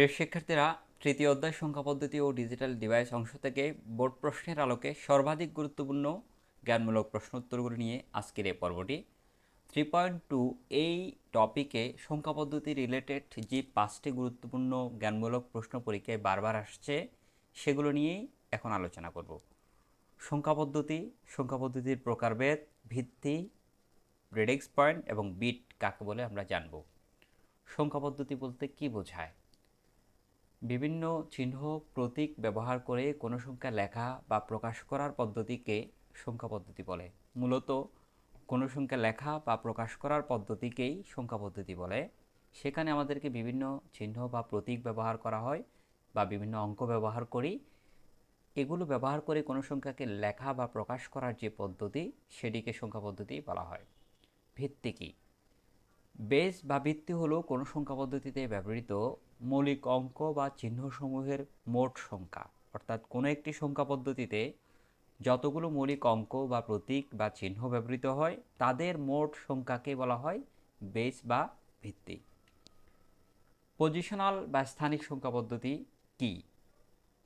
প্রিয় শিক্ষার্থীরা, তৃতীয় অধ্যায় সংখ্যা পদ্ধতি ও ডিজিটাল ডিভাইস অংশ থেকে বোর্ড প্রশ্নের আলোকে সর্বাধিক গুরুত্বপূর্ণ, জ্ঞানমূলক প্রশ্ন উত্তরগুলো নিয়ে আজকের এই পর্বটি। থ্রি পয়েন্ট টু এই টপিকে সংখ্যা পদ্ধতি রিলেটেড যে পাঁচটি গুরুত্বপূর্ণ, জ্ঞানমূলক প্রশ্ন পরীক্ষায় বারবার আসছে, সেগুলো নিয়েই এখন আলোচনা করব। সংখ্যা পদ্ধতি, সংখ্যা পদ্ধতির প্রকারভেদ, ভিত্তি রেডিক্স পয়েন্ট এবং বিট কাকে বলে আমরা জানব। সংখ্যা পদ্ধতি বলতে কি বোঝায়? বিভিন্ন চিহ্ন, প্রতীক ব্যবহার করে কোনো সংখ্যা লেখা বা প্রকাশ করার পদ্ধতিকে সংখ্যা পদ্ধতি বলে। মূলত, কোনো সংখ্যা লেখা বা প্রকাশ করার পদ্ধতিকেই সংখ্যা পদ্ধতি বলে। সেখানে আমাদেরকে বিভিন্ন চিহ্ন বা প্রতীক ব্যবহার করা হয় বা বিভিন্ন অঙ্ক ব্যবহার করি। এগুলো ব্যবহার করে কোনো সংখ্যাকে লেখা বা প্রকাশ করার যে পদ্ধতি, সেটিকে সংখ্যা পদ্ধতি বলা হয়। ভিত্তি কী? বেস বা ভিত্তি হলো কোনো সংখ্যা পদ্ধতিতে ব্যবহৃত মৌলিক অঙ্ক বা চিহ্নসমূহের মোট সংখ্যা, অর্থাৎ কোনো একটি সংখ্যা পদ্ধতিতে যতগুলো মৌলিক অঙ্ক বা প্রতীক বা চিহ্ন ব্যবহৃত হয়, তাদের মোট সংখ্যাকে বলা হয় বেস বা ভিত্তি। পজিশনাল বা স্থানিক সংখ্যা পদ্ধতি কি?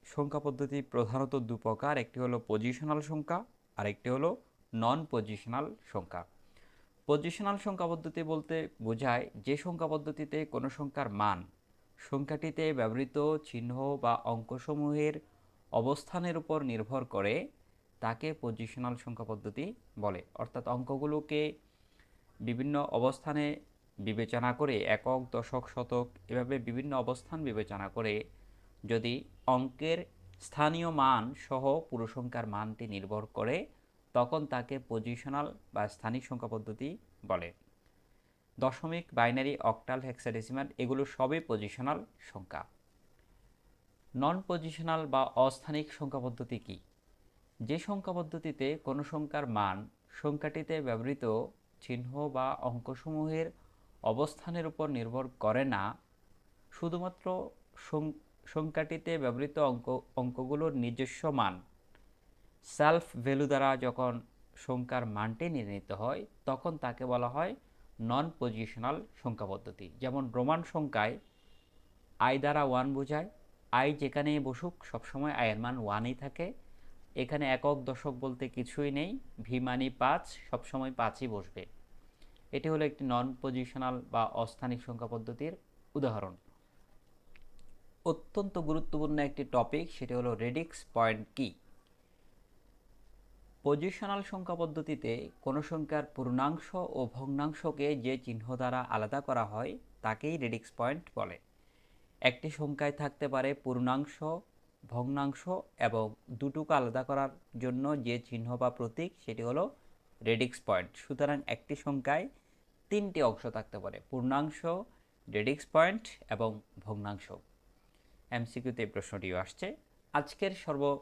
সংখ্যা পদ্ধতি প্রধানত দু প্রকার, একটি হলো পজিশনাল সংখ্যা আর একটি হলো নন পজিশনাল সংখ্যা। পজিশনাল সংখ্যা পদ্ধতি বলতে বোঝায় যে সংখ্যা পদ্ধতিতে কোনো সংখ্যার মান সংখ্যাটিতে ব্যবহৃত চিহ্ন বা অঙ্কসমূহের অবস্থানের উপর নির্ভর করে তাকে পজিশনাল সংখ্যা পদ্ধতি বলে। অর্থাৎ অঙ্কগুলোকে বিভিন্ন অবস্থানে বিবেচনা করে, একক, দশক, শতক এভাবে বিভিন্ন অবস্থান বিবেচনা করে যদি অঙ্কের স্থানীয় মান সহ পুরো সংখ্যার মানটি নির্ভর করে, তখন তাকে পজিশনাল বা স্থানিক সংখ্যা পদ্ধতি বলে। দশমিক, বাইনারি, অক্টাল, হেক্সাডেসিমাল এগুলো সবই পজিশনাল সংখ্যা। নন পজিশনাল বা অস্থানিক সংখ্যা পদ্ধতি কী? যে সংখ্যা পদ্ধতিতে কোনো সংখ্যার মান সংখ্যাটিতে ব্যবহৃত চিহ্ন বা অঙ্কসমূহের অবস্থানের উপর নির্ভর করে না, শুধুমাত্র সংখ্যাটিতে ব্যবহৃত অঙ্ক, অঙ্কগুলোর নিজস্ব মান। সেলফ ভ্যালু দ্বারা যখন সংখ্যার মানটি নির্ণীত হয়, তখন তাকে বলা হয় নন পজিশনাল সংখ্যা পদ্ধতি। যেমন রোমান সংখ্যায় আই দ্বারা ওয়ান বোঝায় আই যেখানেই বসুক সবসময় আয়ের মান ওয়ানই থাকে। এখানে একক দশক বলতে কিছুই নেই ভি মানি পাঁচ, সবসময় পাঁচই বসবে। এটি হলো একটি নন পজিশনাল বা অস্থানিক সংখ্যা পদ্ধতির উদাহরণ। অত্যন্ত গুরুত্বপূর্ণ একটি টপিক সেটি হলো রেডিক্স পয়েন্ট কি? পজিশনাল সংখ্যা পদ্ধতিতে কোনো সংখ্যার পূর্ণাংশ ও ভগ্নাংশকে যে চিহ্ন দ্বারা আলাদা করা হয়, তাকেই রেডিক্স পয়েন্ট বলে। একটি সংখ্যায় থাকতে পারে পূর্ণাংশ, ভগ্নাংশ এবং দুটোকে আলাদা করার জন্য যে চিহ্ন বা প্রতীক, সেটি হলো রেডিক্স পয়েন্ট। সুতরাং একটি সংখ্যায় তিনটি অংশ থাকতে পারে, পূর্ণাংশ, রেডিক্স পয়েন্ট এবং ভগ্নাংশ। এমসিকিউতে প্রশ্নটিও আসছে। আজকের সর্ব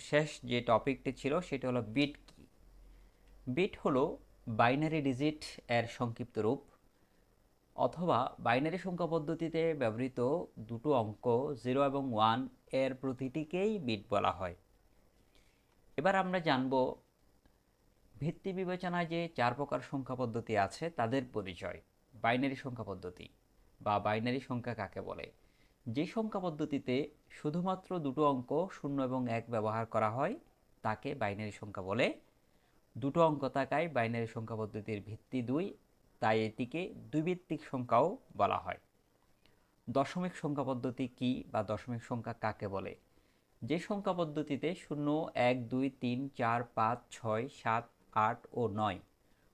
শেষ যে টপিকটি ছিল সেটা হলো বিট কি? বিট হলো বাইনারি ডিজিট এর সংক্ষিপ্ত রূপ অথবা বাইনারি সংখ্যা পদ্ধতিতে ব্যবহৃত দুটো অঙ্ক, জিরো এবং ওয়ান, এর প্রতিটিকেই বিট বলা হয়। এবার আমরা জানব ভিত্তি বিবেচনায় যে চার প্রকার সংখ্যা পদ্ধতি আছে, তাদের পরিচয়। বাইনারি সংখ্যা পদ্ধতি বা বাইনারি সংখ্যা কাকে বলে? যে সংখ্যা পদ্ধতিতে শুধুমাত্র দুটো অঙ্ক শূন্য এবং এক ব্যবহার করা হয়, তাকে বাইনারি সংখ্যা বলে। দুটো অঙ্ক থাকায় বাইনারি সংখ্যা পদ্ধতির ভিত্তি দুই, তাই এটিকে দ্বিভিত্তিক সংখ্যাও বলা হয়। দশমিক সংখ্যা পদ্ধতি কী বা দশমিক সংখ্যা কাকে বলে? যে সংখ্যা পদ্ধতিতে শূন্য, এক, দুই, তিন, চার, পাঁচ, ছয়, সাত, আট ও নয়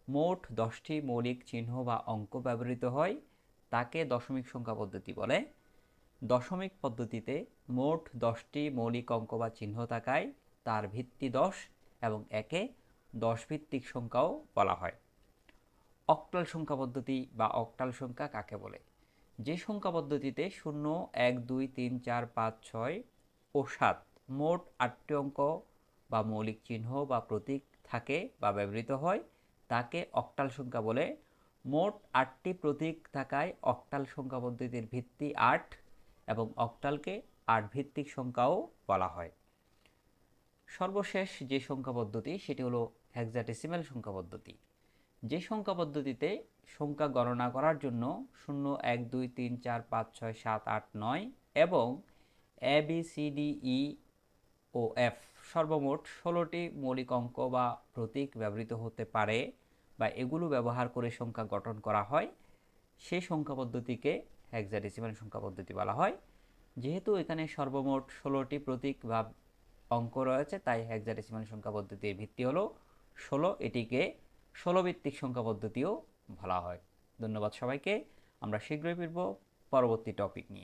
মোট দশটি মৌলিক চিহ্ন বা অঙ্ক ব্যবহৃত হয়, তাকে দশমিক সংখ্যা পদ্ধতি বলে। দশমিক পদ্ধতিতে মোট দশটি মৌলিক অঙ্ক বা চিহ্ন থাকায় তার ভিত্তি দশ এবং একে দশ ভিত্তিক সংখ্যাও বলা হয়। অক্টাল সংখ্যা পদ্ধতি বা অক্টাল সংখ্যা কাকে বলে? যে সংখ্যা পদ্ধতিতে শূন্য, এক, দুই, তিন, চার, পাঁচ, ছয় ও সাত মোট আটটি অঙ্ক বা মৌলিক চিহ্ন বা প্রতীক থাকে বা ব্যবহৃত হয়, তাকে অক্টাল সংখ্যা বলে। মোট আটটি প্রতীক থাকায় অক্টাল সংখ্যা পদ্ধতির ভিত্তি আট এবং অক্টালকে আট ভিত্তিক সংখ্যাও বলা হয়। সর্বশেষ যে সংখ্যা পদ্ধতি, সেটি হলো হেক্সাডেসিমাল সংখ্যা পদ্ধতি। যে সংখ্যা পদ্ধতিতে সংখ্যা গণনা করার জন্য শূন্য, এক, দুই, তিন, চার, পাঁচ, ছয়, সাত, আট, নয় এবং A B C D E O F সর্বমোট ষোলোটি মৌলিক অঙ্ক বা প্রতীক ব্যবহৃত হতে পারে বা এগুলো ব্যবহার করে সংখ্যা গঠন করা হয়। সেই সংখ্যা পদ্ধতিকে হেক্সাডেসিমাল সংখ্যা পদ্ধতি বলা হয়। যেহেতু এখানে সর্বমোট ষোলোটি প্রতীক বা অঙ্ক রয়েছে, তাই হেক্সাডেসিমাল সংখ্যা পদ্ধতির ভিত্তি হলো ষোলো। এটিকে ষোলো ভিত্তিক সংখ্যা পদ্ধতিও বলা হয়। ধন্যবাদ সবাইকে। আমরা শীঘ্রই ফিরব। পরবর্তী টপিক নিয়ে।